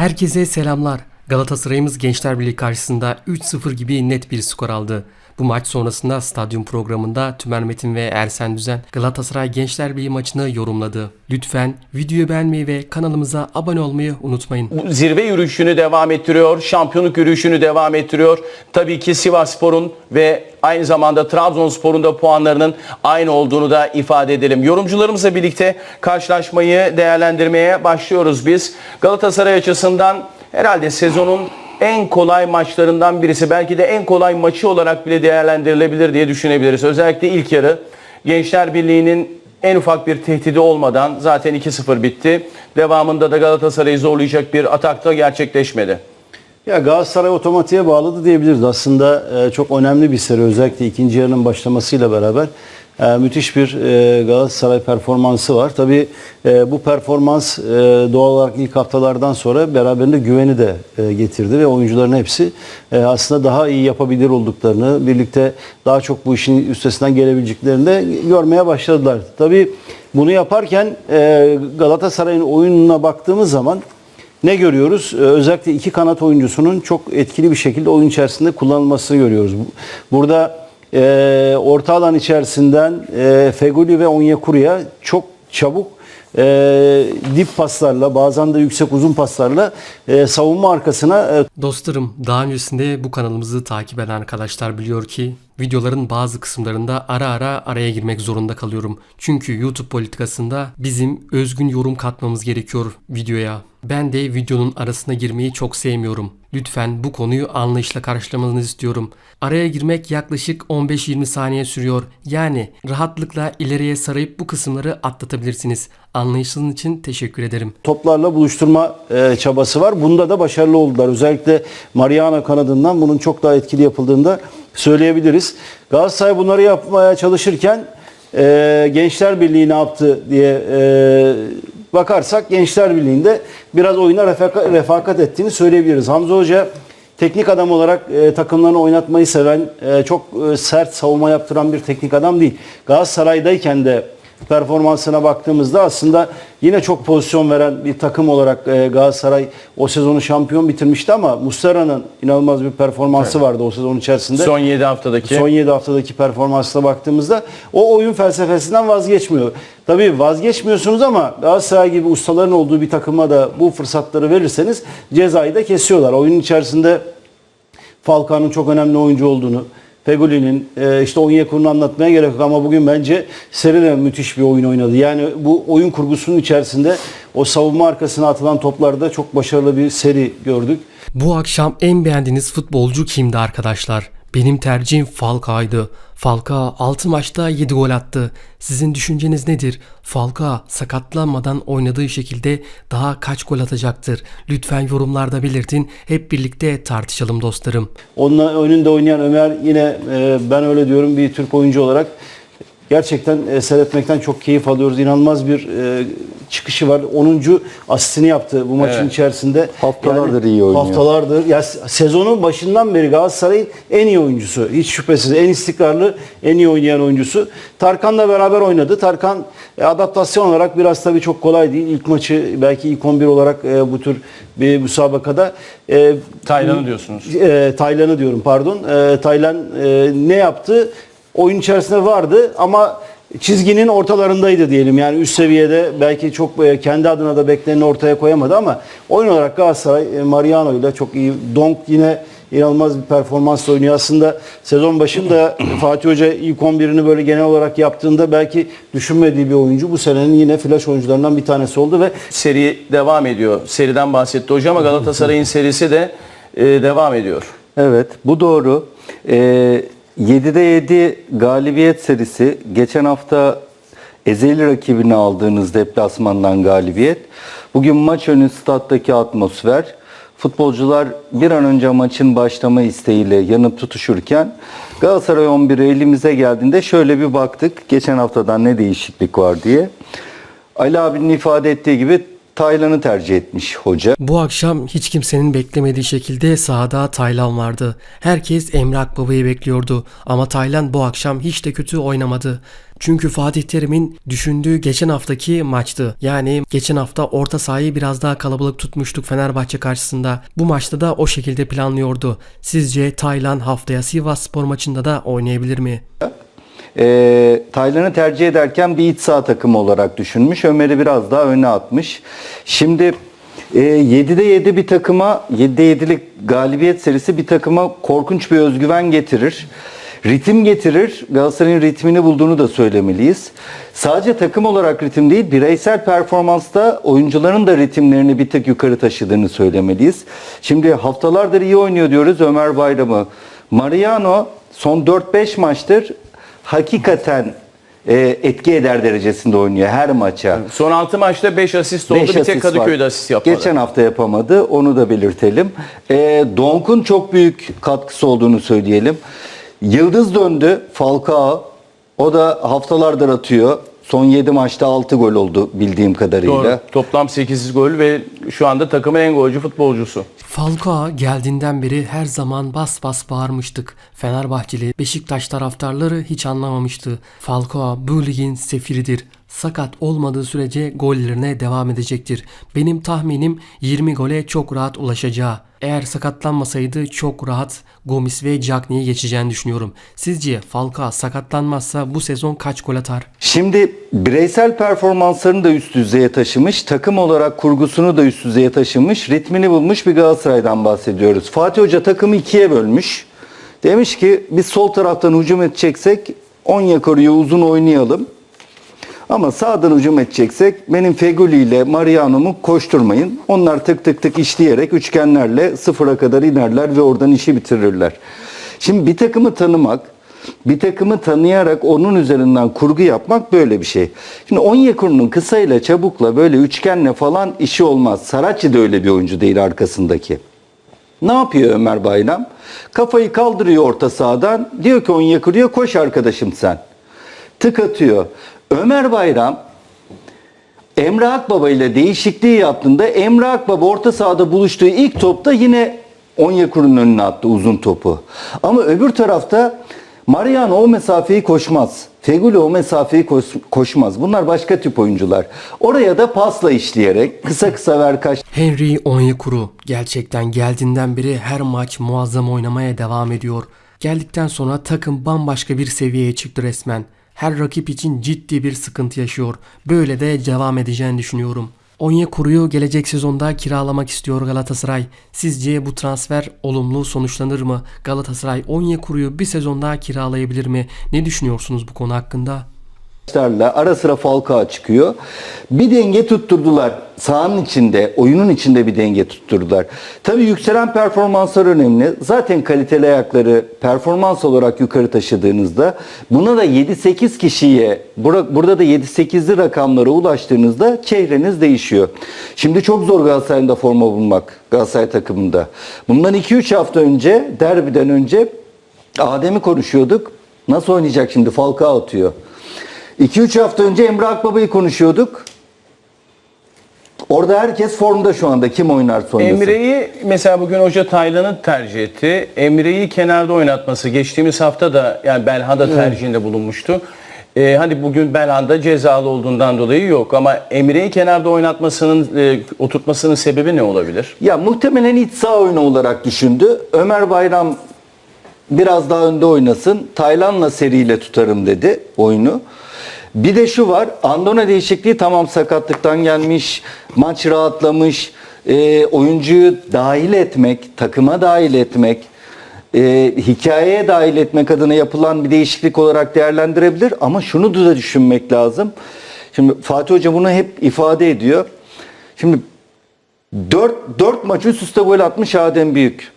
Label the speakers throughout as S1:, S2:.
S1: Herkese selamlar. Galatasaray'ımız Gençler Birliği karşısında 3-0 gibi net bir skor aldı. Bu maç sonrasında stadyum programında Tümer Metin ve Ersen Düzen Galatasaray Gençler Birliği maçını yorumladı. Lütfen videoyu beğenmeyi ve kanalımıza abone olmayı unutmayın.
S2: zirve yürüyüşünü devam ettiriyor. Şampiyonluk yürüyüşünü devam ettiriyor. Tabii ki Sivasspor'un ve aynı zamanda Trabzonspor'un da puanlarının aynı olduğunu da ifade edelim. Yorumcularımızla birlikte karşılaşmayı değerlendirmeye başlıyoruz biz. Galatasaray açısından herhalde sezonun en kolay maçlarından birisi. Belki de en kolay maçı olarak bile değerlendirilebilir diye düşünebiliriz. Özellikle ilk yarı Gençler Birliği'nin en ufak bir tehdidi olmadan zaten 2-0 bitti. Devamında da Galatasaray'ı zorlayacak bir atak da gerçekleşmedi.
S3: Ya Galatasaray otomatiğe bağladı diyebiliriz. Aslında e, çok önemli bir seri özellikle ikinci yarının başlamasıyla beraber e, müthiş bir e, Galatasaray performansı var. Tabii e, bu performans e, doğal olarak ilk haftalardan sonra beraberinde güveni de getirdi ve oyuncuların hepsi aslında daha iyi yapabilir olduklarını, birlikte daha çok bu işin üstesinden gelebileceklerini de görmeye başladılar. Tabii bunu yaparken Galatasaray'ın oyununa baktığımız zaman ne görüyoruz? Ee, Özellikle iki kanat oyuncusunun çok etkili bir şekilde oyun içerisinde kullanılmasını görüyoruz. Bu- Burada e, orta alan içerisinden e, Feguli ve Onyekuru'ya çok çabuk e, dip paslarla bazen de yüksek uzun paslarla e, savunma arkasına e,
S1: Dostlarım daha öncesinde bu kanalımızı takip eden arkadaşlar biliyor ki videoların bazı kısımlarında ara ara araya girmek zorunda kalıyorum. Çünkü YouTube politikasında bizim özgün yorum katmamız gerekiyor videoya. Ben de videonun arasına girmeyi çok sevmiyorum. Lütfen bu konuyu anlayışla karşılamanızı istiyorum. Araya girmek yaklaşık 15-20 saniye sürüyor. Yani rahatlıkla ileriye sarayıp bu kısımları atlatabilirsiniz. Anlayışınız için teşekkür ederim.
S3: toplarla buluşturma e, çabası var. Bunda da başarılı oldular. Özellikle Mariano kanadından bunun çok daha etkili yapıldığını da söyleyebiliriz. Galatasaray bunları yapmaya çalışırken e, Gençler Birliği ne yaptı diye e, bakarsak Gençler Birliği'nde biraz oyuna refaka- refakat ettiğini söyleyebiliriz. Hamza Hoca teknik adam olarak e, takımlarını oynatmayı seven, e, çok e, sert savunma yaptıran bir teknik adam değil. Galatasaray'dayken de performansına baktığımızda aslında yine çok pozisyon veren bir takım olarak e, Galatasaray o sezonu şampiyon bitirmişti ama Muslera'nın inanılmaz bir performansı vardı o sezon içerisinde.
S2: Son 7 haftadaki.
S3: Son 7 haftadaki performansına baktığımızda o oyun felsefesinden vazgeçmiyor. Tabii vazgeçmiyorsunuz ama Galatasaray gibi ustaların olduğu bir takıma da bu fırsatları verirseniz cezayı da kesiyorlar. Oyunun içerisinde Falcao'nun çok önemli oyuncu olduğunu, Fegoli'nin, e, işte Onyekuru'nu anlatmaya gerek yok ama bugün bence Seri de müthiş bir oyun oynadı. Yani bu oyun kurgusunun içerisinde o savunma arkasına atılan toplarda çok başarılı bir seri gördük.
S1: Bu akşam en beğendiğiniz futbolcu kimdi arkadaşlar? Benim tercihim Falcao'ydu. Falcao 6 maçta 7 gol attı. Sizin düşünceniz nedir? Falcao sakatlanmadan oynadığı şekilde daha kaç gol atacaktır? Lütfen yorumlarda belirtin. Hep birlikte tartışalım dostlarım.
S3: Onunla önünde oynayan Ömer yine e, ben öyle diyorum bir Türk oyuncu olarak gerçekten e, seyretmekten çok keyif alıyoruz. İnanılmaz bir e, çıkışı var. 10. asistini yaptı bu maçın
S2: Evet.
S3: içerisinde.
S4: Haftalardır iyi oynuyor.
S3: Haftalardır. Ya sezonun başından beri Galatasaray'ın en iyi oyuncusu. Hiç şüphesiz en istikrarlı, en iyi oynayan oyuncusu. Tarkan'la beraber oynadı. Tarkan e, adaptasyon olarak biraz tabii çok kolay değil. İlk maçı belki ilk 11 olarak e, bu tür bir müsabakada e,
S2: Taylan'ı diyorsunuz.
S3: e, Taylan'ı diyorum pardon. E, Taylan e, ne yaptı? Oyun içerisinde vardı ama çizginin ortalarındaydı diyelim. Yani üst seviyede belki çok e, kendi adına da bekleneni ortaya koyamadı ama oyun olarak Galatasaray e, Mariano ile çok iyi. Donk yine inanılmaz bir performans oynuyor. Aslında sezon başında Fatih Hoca ilk 11'ini böyle genel olarak yaptığında belki düşünmediği bir oyuncu. Bu senenin yine flash oyuncularından bir tanesi oldu ve
S2: Seri devam ediyor. Seriden bahsetti hocam ama Galatasaray'ın serisi de e, devam ediyor.
S4: Evet bu doğru. Ee, 7'de 7 galibiyet serisi. Geçen hafta ezeli rakibini aldığınız deplasmandan galibiyet. Bugün maç önü stat'taki atmosfer. Futbolcular bir an önce maçın başlama isteğiyle yanıp tutuşurken Galatasaray 11'i elimize geldiğinde şöyle bir baktık. Geçen haftadan ne değişiklik var diye. Ali abinin ifade ettiği gibi Taylan'ı tercih etmiş hoca.
S1: Bu akşam hiç kimsenin beklemediği şekilde sahada Taylan vardı. Herkes Emre Akbaba'yı bekliyordu ama Taylan bu akşam hiç de kötü oynamadı. Çünkü Fatih Terim'in düşündüğü geçen haftaki maçtı. Yani geçen hafta orta sahayı biraz daha kalabalık tutmuştuk Fenerbahçe karşısında. Bu maçta da o şekilde planlıyordu. Sizce Taylan haftaya Sivas Spor maçında da oynayabilir mi?
S4: E, Taylan'ı tercih ederken bir iç saha takımı olarak düşünmüş. Ömer'i biraz daha öne atmış. Şimdi e, 7'de 7 bir takıma 7'de 7'lik galibiyet serisi bir takıma korkunç bir özgüven getirir. Ritim getirir. Galatasaray'ın ritmini bulduğunu da söylemeliyiz. Sadece takım olarak ritim değil, bireysel performansta oyuncuların da ritimlerini bir tık yukarı taşıdığını söylemeliyiz. Şimdi haftalardır iyi oynuyor diyoruz Ömer Bayram'ı. Mariano son 4-5 maçtır hakikaten e, etki eder derecesinde oynuyor her maça.
S2: Son 6 maçta 5 asist oldu.
S4: Beş
S2: bir tek
S4: asist
S2: Kadıköy'de asist yapmadı.
S4: Geçen hafta yapamadı. Onu da belirtelim. E, Donk'un çok büyük katkısı olduğunu söyleyelim. Yıldız döndü. Falcao. O da haftalardır atıyor. Son 7 maçta 6 gol oldu bildiğim kadarıyla.
S2: Doğru. Toplam 8 gol ve şu anda takımın en golcü futbolcusu.
S1: Falcao geldiğinden beri her zaman bas bas bağırmıştık. Fenerbahçeli, Beşiktaş taraftarları hiç anlamamıştı. Falcao bu ligin sefiridir. Sakat olmadığı sürece gollerine devam edecektir. Benim tahminim 20 gole çok rahat ulaşacağı. Eğer sakatlanmasaydı çok rahat Gomis ve Cagney'i geçeceğini düşünüyorum. Sizce Falcao sakatlanmazsa bu sezon kaç gol atar?
S4: Şimdi bireysel performanslarını da üst düzeye taşımış, takım olarak kurgusunu da üst düzeye taşımış, ritmini bulmuş bir Galatasaray'dan bahsediyoruz. Fatih Hoca takımı ikiye bölmüş. Demiş ki biz sol taraftan hücum edeceksek Onyekuru'yu uzun oynayalım. Ama sağdan hücum edeceksek benim Feguli ile Mariano'mu koşturmayın. Onlar tık tık tık işleyerek üçgenlerle sıfıra kadar inerler ve oradan işi bitirirler. Şimdi bir takımı tanımak, bir takımı tanıyarak onun üzerinden kurgu yapmak böyle bir şey. Şimdi Onyekuru'nun kısayla çabukla böyle üçgenle falan işi olmaz. Saracchi de öyle bir oyuncu değil arkasındaki. Ne yapıyor Ömer Bayram? Kafayı kaldırıyor orta sahadan. Diyor ki Onyekuru'ya koş arkadaşım sen. Tık atıyor. Ömer Bayram Emre Akbaba ile değişikliği yaptığında Emre Akbaba orta sahada buluştuğu ilk topta yine Onyekuru'nun önüne attı uzun topu. Ama öbür tarafta Mariano o mesafeyi koşmaz. Feguli o mesafeyi koş- koşmaz. Bunlar başka tip oyuncular. Oraya da pasla işleyerek kısa kısa ver kaç
S1: Henry Onyekuru gerçekten geldiğinden beri her maç muazzam oynamaya devam ediyor. Geldikten sonra takım bambaşka bir seviyeye çıktı resmen. Her rakip için ciddi bir sıkıntı yaşıyor. Böyle de devam edeceğini düşünüyorum. Onyekuru'yu gelecek sezonda kiralamak istiyor Galatasaray. Sizce bu transfer olumlu sonuçlanır mı? Galatasaray Onyekuru'yu bir sezon daha kiralayabilir mi? Ne düşünüyorsunuz bu konu hakkında?
S4: Maçlarla ara sıra Falcao çıkıyor. Bir denge tutturdular. Sahanın içinde, oyunun içinde bir denge tutturdular. Tabii yükselen performanslar önemli. Zaten kaliteli ayakları performans olarak yukarı taşıdığınızda buna da 7-8 kişiye bura- burada da 7-8'li rakamlara ulaştığınızda çehreniz değişiyor. Şimdi çok zor Galatasaray'da forma bulmak Galatasaray takımında. Bundan 2-3 hafta önce derbiden önce Adem'i konuşuyorduk. Nasıl oynayacak şimdi? Falcao atıyor. 2-3 hafta önce Emre Akbaba'yı konuşuyorduk. Orada herkes formda şu anda. Kim oynarsa oynasın.
S2: Emre'yi mesela bugün hoca Taylan'ı tercih etti. Emre'yi kenarda oynatması geçtiğimiz hafta da yani Belhanda tercihinde bulunmuştu. Ee, hani bugün Belhanda cezalı olduğundan dolayı yok ama Emre'yi kenarda oynatmasının e, oturtmasının sebebi ne olabilir?
S4: Ya muhtemelen iç saha oyunu olarak düşündü. Ömer Bayram biraz daha önde oynasın. Taylan'la seriyle tutarım dedi oyunu. Bir de şu var. Andone değişikliği tamam sakatlıktan gelmiş. Maç rahatlamış. e, oyuncuyu dahil etmek, takıma dahil etmek, e, hikayeye dahil etmek adına yapılan bir değişiklik olarak değerlendirebilir. Ama şunu da düşünmek lazım. Şimdi Fatih Hoca bunu hep ifade ediyor. Şimdi 4, 4 maç üst üste gol atmış Adem Büyük.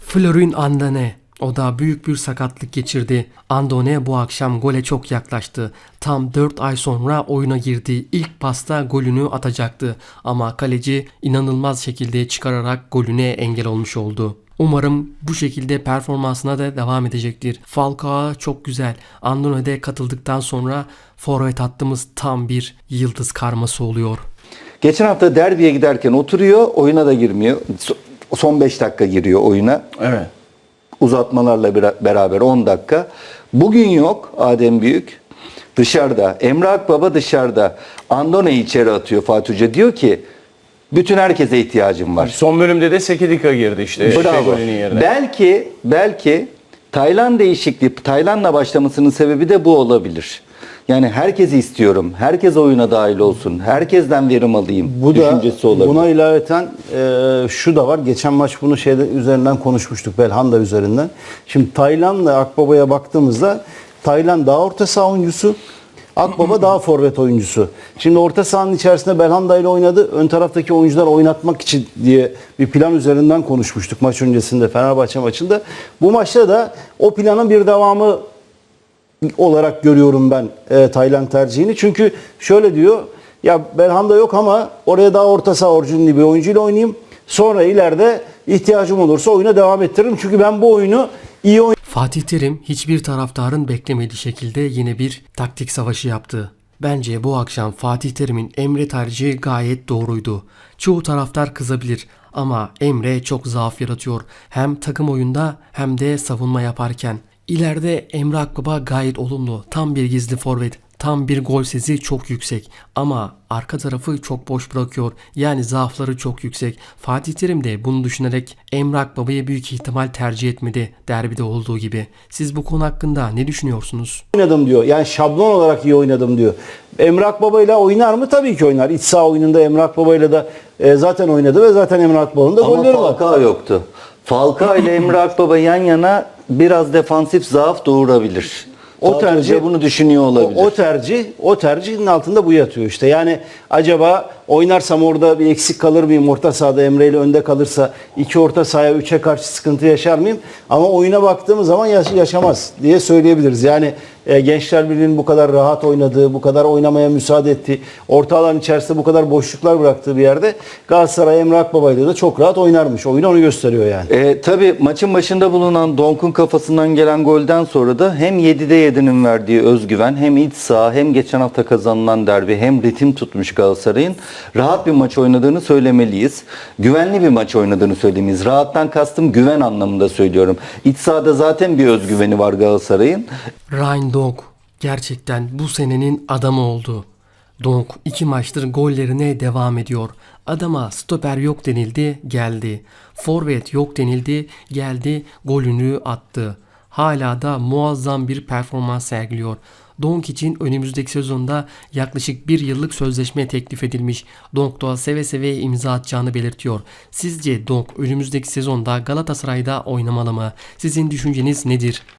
S1: Florin Andone. O da büyük bir sakatlık geçirdi. Andone bu akşam gole çok yaklaştı. Tam 4 ay sonra oyuna girdi. İlk pasta golünü atacaktı. Ama kaleci inanılmaz şekilde çıkararak golüne engel olmuş oldu. Umarım bu şekilde performansına da devam edecektir. Falcao çok güzel. Andone de katıldıktan sonra forvet hattımız tam bir yıldız karması oluyor.
S4: Geçen hafta derbiye giderken oturuyor, oyuna da girmiyor. So- Son 5 dakika giriyor oyuna.
S2: Evet.
S4: Uzatmalarla bera- beraber 10 dakika. Bugün yok Adem Büyük. Dışarıda. Emre Akbaba dışarıda. Andone'yi içeri atıyor Fatih Hoca. Diyor ki bütün herkese ihtiyacım var.
S2: Son bölümde de Sekidika girdi işte. Şey
S4: Bravo.
S2: golünün yerine.
S4: Belki belki Tayland değişikliği, Tayland'la başlamasının sebebi de bu olabilir. Yani herkesi istiyorum. Herkes oyuna dahil olsun. Herkesten verim alayım.
S3: Bu da
S4: düşüncesi olabilir.
S3: buna ilaveten e, şu da var. Geçen maç bunu şeyde üzerinden konuşmuştuk Belhanda üzerinden. Şimdi Tayland'la Akbaba'ya baktığımızda Tayland daha orta saha oyuncusu. Akbaba daha forvet oyuncusu. Şimdi orta sahanın içerisinde Belhanda ile oynadı. Ön taraftaki oyuncular oynatmak için diye bir plan üzerinden konuşmuştuk maç öncesinde Fenerbahçe maçında. Bu maçta da o planın bir devamı olarak görüyorum ben e, Tayland tercihini. Çünkü şöyle diyor ya Belhanda yok ama oraya daha orta saha orijinli bir oyuncuyla oynayayım. Sonra ileride ihtiyacım olursa oyuna devam ettiririm. Çünkü ben bu oyunu iyi oyn-
S1: Fatih Terim hiçbir taraftarın beklemediği şekilde yine bir taktik savaşı yaptı. Bence bu akşam Fatih Terim'in Emre tercihi gayet doğruydu. Çoğu taraftar kızabilir ama Emre çok zaaf yaratıyor. Hem takım oyunda hem de savunma yaparken. İleride Emre Akbaba gayet olumlu. Tam bir gizli forvet. Tam bir gol sesi çok yüksek ama arka tarafı çok boş bırakıyor. Yani zaafları çok yüksek. Fatih Terim de bunu düşünerek Emre Akbaba'yı büyük ihtimal tercih etmedi derbide olduğu gibi. Siz bu konu hakkında ne düşünüyorsunuz?
S3: oynadım diyor. Yani şablon olarak iyi oynadım diyor. Emre Akbaba ile oynar mı? Tabii ki oynar. İç saha oyununda Emre Akbaba ile de e, zaten oynadı ve zaten Emre Akbaba'nın da
S4: Ama
S3: golleri var.
S4: Falcao yoktu. Falcao ile Emre Akbaba yan yana biraz defansif zaaf doğurabilir. O
S3: Fatih
S4: tercih bunu düşünüyor olabilir.
S3: O, o tercih, o tercihin altında bu yatıyor işte. Yani acaba oynarsam orada bir eksik kalır mıyım? Orta sahada Emre ile önde kalırsa iki orta sahaya üçe karşı sıkıntı yaşar mıyım? Ama oyuna baktığımız zaman yaş- yaşamaz diye söyleyebiliriz. Yani e, Gençler Birliği'nin bu kadar rahat oynadığı, bu kadar oynamaya müsaade ettiği, orta alan içerisinde bu kadar boşluklar bıraktığı bir yerde Galatasaray Emre Akbaba ile de çok rahat oynarmış. Oyunu onu gösteriyor yani.
S4: E, tabii maçın başında bulunan Donk'un kafasından gelen golden sonra da hem 7'de 7'nin verdiği özgüven hem iç saha hem geçen hafta kazanılan derbi hem ritim tutmuş Galatasaray'ın rahat bir maç oynadığını söylemeliyiz. Güvenli bir maç oynadığını söylemeliyiz. Rahattan kastım güven anlamında söylüyorum. İç sahada zaten bir özgüveni var Galatasaray'ın.
S1: Ryan Donk gerçekten bu senenin adamı oldu. Donk iki maçtır gollerine devam ediyor. Adama stoper yok denildi, geldi. Forvet yok denildi, geldi, golünü attı. Hala da muazzam bir performans sergiliyor. Donk için önümüzdeki sezonda yaklaşık bir yıllık sözleşme teklif edilmiş. Donk da seve seve imza atacağını belirtiyor. Sizce Donk önümüzdeki sezonda Galatasaray'da oynamalı mı? Sizin düşünceniz nedir?